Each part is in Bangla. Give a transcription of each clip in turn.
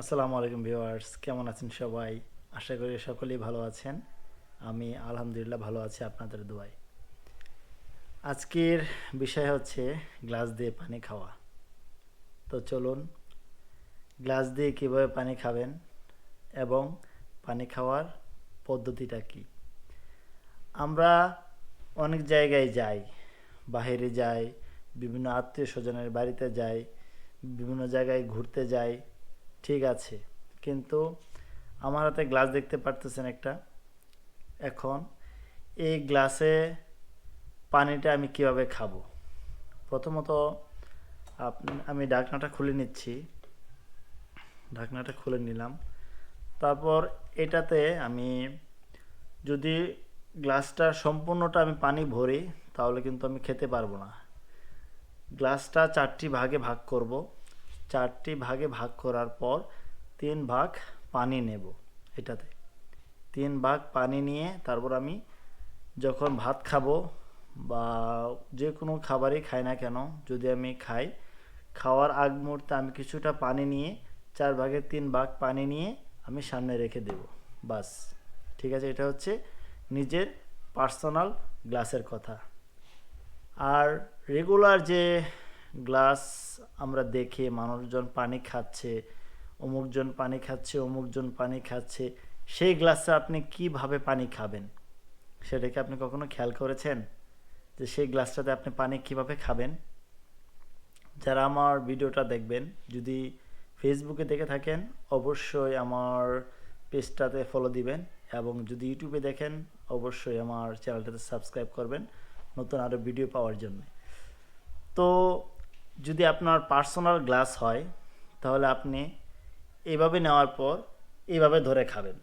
আসসালামু আলাইকুম ভিউয়ার্স, কেমন আছেন সবাই? আশা করি সকলেই ভালো আছেন। আমি আলহামদুলিল্লাহ ভালো আছি আপনাদের দোয়ায়। আজকের বিষয় হচ্ছে গ্লাস দিয়ে পানি খাওয়া। তো চলুন, গ্লাস দিয়ে কীভাবে পানি খাবেন এবং পানি খাওয়ার পদ্ধতিটা কি? আমরা অনেক জায়গায় যাই বাইরে যাই, বিভিন্ন আত্মীয় স্বজনের বাড়িতে যাই, বিভিন্ন জায়গায় ঘুরতে যাই ঠিক আছে। কিন্তু আমার হাতে গ্লাস দেখতে পারতেছেন একটা। এখন এই গ্লাসে পানিটা আমি কীভাবে খাব? প্রথমত আমি ঢাকনাটা খুলে নিচ্ছি। ঢাকনাটা খুলে নিলাম। তারপর এটাতে আমি যদি গ্লাসটা সম্পূর্ণটা আমি পানি ভরি, তাহলে কিন্তু আমি খেতে পারব না। গ্লাসটা চারটি ভাগে ভাগ করব। চারটি ভাগে ভাগ করার পর তিন ভাগ পানি নেব এটাতে। তিন ভাগ পানি নিয়ে তারপর আমি যখন ভাত খাব বা যে কোনো খাবারই খাই না কেন, যদি আমি খাই, খাওয়ার আগ মুহূর্তে আমি কিছুটা পানি নিয়ে চার ভাগের তিন ভাগ পানি নিয়ে আমি সামনে রেখে দেব, বাস। ঠিক আছে, এটা হচ্ছে নিজের পার্সোনাল গ্লাসের কথা। আর রেগুলার যে গ্লাস আমরা দেখে মানুষজন পানি খাচ্ছে, অমুকজন পানি খাচ্ছে, অমুকজন পানি খাচ্ছে। সেই গ্লাসে আপনি কীভাবে পানি খাবেন? সেটাকে আপনি কখনো খেয়াল করেছেন? যে সেই গ্লাসটাতে আপনি পানি কীভাবে খাবেন? যারা আমার ভিডিওটা দেখবেন, যদি ফেসবুকে দেখে থাকেন, অবশ্যই আমার পেজটাতে ফলো দিবেন এবং যদি ইউটিউবে দেখেন, অবশ্যই আমার চ্যানেলটাতে সাবস্ক্রাইব করবেন, নতুন আরও ভিডিও পাওয়ার জন্য। তো যদি আপনার পার্সোনাল গ্লাস হয়, তাহলে আপনি এভাবে নেওয়ার পর এইভাবে ধরে খাবেন।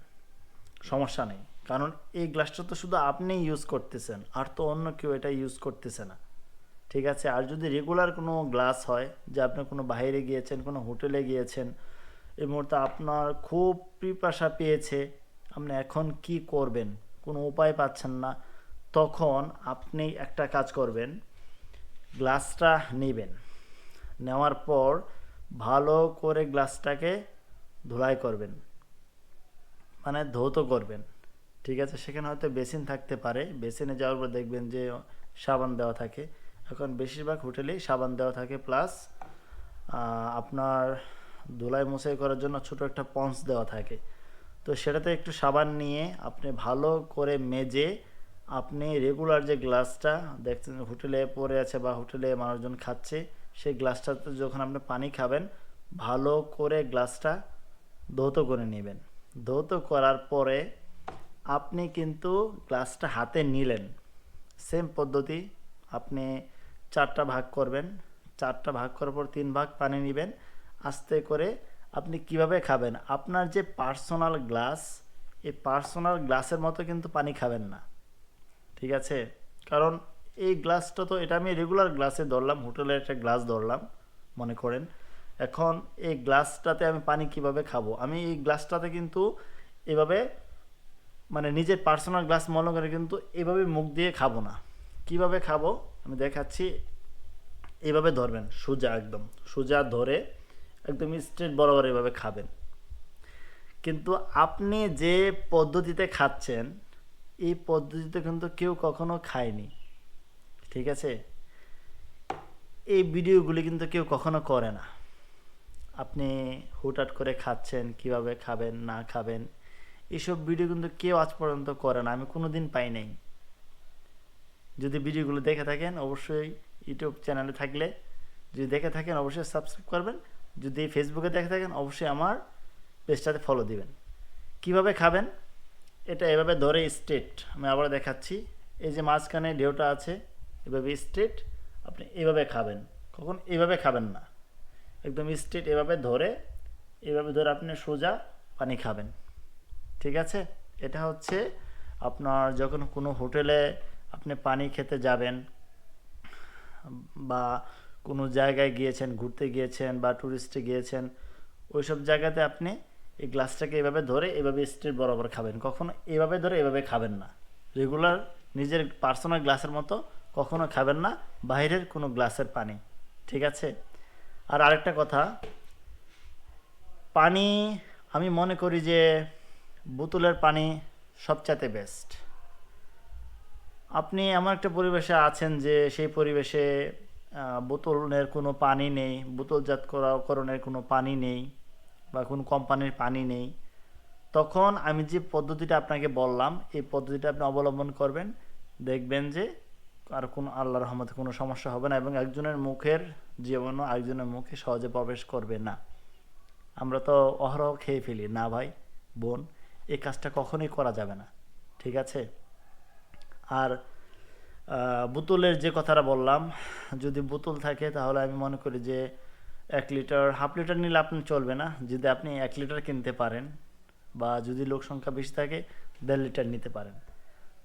সমস্যা নেই। কারণ এই গ্লাসটা তো শুধু আপনি ইউজ করতেছেন, আর তো অন্য কেউ এটা ইউজ করতেছে না। ঠিক আছে? আর যদি রেগুলার কোনো গ্লাস হয়, যে আপনি কোনো বাইরে গিয়েছেন, কোনো হোটেলে গিয়েছেন, এই মুহূর্তে আপনার খুব পিপাসা পেয়েছে, আপনি এখন কি করবেন? কোনো উপায় পাচ্ছেন না। তখন আপনি একটা কাজ করবেন, গ্লাসটা নেবেন। নেওয়ার পর ভালো করে গ্লাসটাকে ধুলাই করবেন। মানে ধৌত করবেন। ঠিক আছে? সেখানে হয়তো বেসিন থাকতে পারে। বেসিনে যাওয়ার পর দেখবেন যে সাবান দেওয়া থাকে। এখন বেশিরভাগ হোটেলেই সাবান দেওয়া থাকে। প্লাস আপনার ধুলাই মুছাই করার জন্য ছোট একটা পন্স দেওয়া থাকে। তো সেটাতে একটু সাবান নিয়ে আপনি ভালো করে মেজে আপনি রেগুলার যে গ্লাসটা, দেখছেন হোটেলে পড়ে আছে বা হোটেলে মানুষজন খাচ্ছে সেই গ্লাসটাতে যখন আপনি পানি খাবেন, ভালো করে গ্লাসটা ধৌত করে নেবেন। ধৌত করার পরে আপনি কিন্তু গ্লাসটা হাতে নিলেন। সেম পদ্ধতি আপনি চারটা ভাগ করবেন। চারটা ভাগ করার পর তিন ভাগ পানি নেবেন। আস্তে করে আপনি কীভাবে খাবেন? আপনার যে পার্সোনাল গ্লাস, এই পার্সোনাল গ্লাসের মতো কিন্তু পানি খাবেন না। ঠিক আছে? কারণ এই গ্লাসটা তো, এটা আমি রেগুলার গ্লাসে ধরলাম, হোটেলের একটা গ্লাস ধরলাম, মনে করেন। এখন এই গ্লাসটাতে আমি পানি কীভাবে খাব? আমি এই গ্লাসটাতে কিন্তু এভাবে মানে নিজের পার্সোনাল গ্লাস মনে করে কিন্তু এভাবে মুখ দিয়ে খাব না। কীভাবে খাব? আমি দেখাচ্ছি। এভাবে ধরবেন, সোজা একদম, সোজা ধরে একদম স্ট্রেট বরাবর এভাবে খাবেন। কিন্তু আপনি যে পদ্ধতিতে খাচ্ছেন, এই পদ্ধতিতে কিন্তু কেউ কখনো খায়নি। ঠিক আছে? এই ভিডিওগুলি কিন্তু কেউ কখনো করে না। আপনি হুটহাট করে খাচ্ছেন, কীভাবে খাবেন, না খাবেন এইসব ভিডিও কিন্তু কেউ আজ পর্যন্ত করে না, আমি কোনো দিন পাই নাই। যদি ভিডিওগুলো দেখে থাকেন, অবশ্যই ইউটিউব চ্যানেলে থাকলে, যদি দেখে থাকেন, অবশ্যই সাবস্ক্রাইব করবেন। যদি ফেসবুকে দেখে থাকেন, অবশ্যই আমার পেজটাতে ফলো দিবেন। কীভাবে খাবেন? এটা এভাবে ধরে স্টেট আমি আবার দেখাচ্ছি। এই যে মাঝখানে ঢেউটা আছে এভাবে স্ট্রেট আপনি এভাবে খাবেন। কখন এভাবে খাবেন না। একদম স্ট্রেট এভাবে ধরে এভাবে ধরে আপনি সোজা পানি খাবেন। ঠিক আছে? এটা হচ্ছে আপনার যখন কোনো হোটেলে আপনি পানি খেতে যাবেন, বা কোনো জায়গায় গিয়েছেন, ঘুরতে গিয়েছেন, বা ট্যুরিস্টে গিয়েছেন ওই সব জায়গাতে আপনি এই গ্লাসটাকে এভাবে ধরে, এভাবে স্ট্রেট বরাবর খাবেন। কখনো এভাবে ধরে, এভাবে খাবেন না। রেগুলার নিজের পার্সোনাল গ্লাসের মতো কখনো খাবেন না বাইরের কোনো গ্লাসের পানি, ঠিক আছে? আর আরেকটা কথা, পানি, আমি মনে করি যে বোতলের পানি সবচাইতে বেস্ট আপনি এমন একটা পরিবেশে আছেন যে সেই পরিবেশে বোতলের কোনো পানি নেই, বোতলজাত করা- করণের কোনো পানি নেই বা কোনো কোম্পানির পানি নেই, তখন আমি যে পদ্ধতিটা আপনাকে বললাম, এই পদ্ধতিটা আপনি অবলম্বন করবেন, দেখবেন যে আর কোনো আল্লাহর রহমতে কোনো সমস্যা হবে না এবং একজনের মুখের জীবাণু আরেকজনের মুখে সহজে প্রবেশ করবে না। আমরা তো অহরহ খেয়ে ফেলি। না ভাই, বোন, এই কাজটা কখনোই করা যাবে না। ঠিক আছে? আর বোতলের যে কথাটা বললাম, যদি বোতল থাকে তাহলে আমি মনে করি যে এক লিটার, হাফ লিটার নিলে আপনি চলবে না। যদি আপনি এক লিটার কিনতে পারেন বা যদি লোক সংখ্যা বেশি থাকে, দেড় লিটার নিতে পারেন।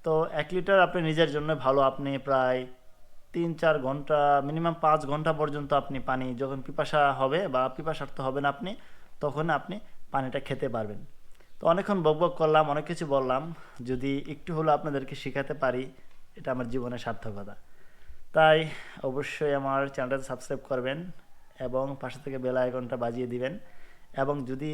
তো এক লিটার আপনি নিজের জন্য ভালো, আপনি প্রায় তিন, চার ঘণ্টা মিনিমাম পাঁচ ঘণ্টা পর্যন্ত আপনি পানি, যখন পিপাসা হবে বা পিপাসার্থ হবেন আপনি, তখন আপনি পানিটা খেতে পারবেন। তো অনেকক্ষণ বকবক করলাম, অনেক কিছু বললাম, যদি একটু হলো আপনাদেরকে শেখাতে পারি, এটা আমার জীবনের সার্থকতা। তাই অবশ্যই আমার চ্যানেলটা সাবস্ক্রাইব করবেন এবং পাশে থেকে বেল আইকনটা বাজিয়ে দিবেন। এবং যদি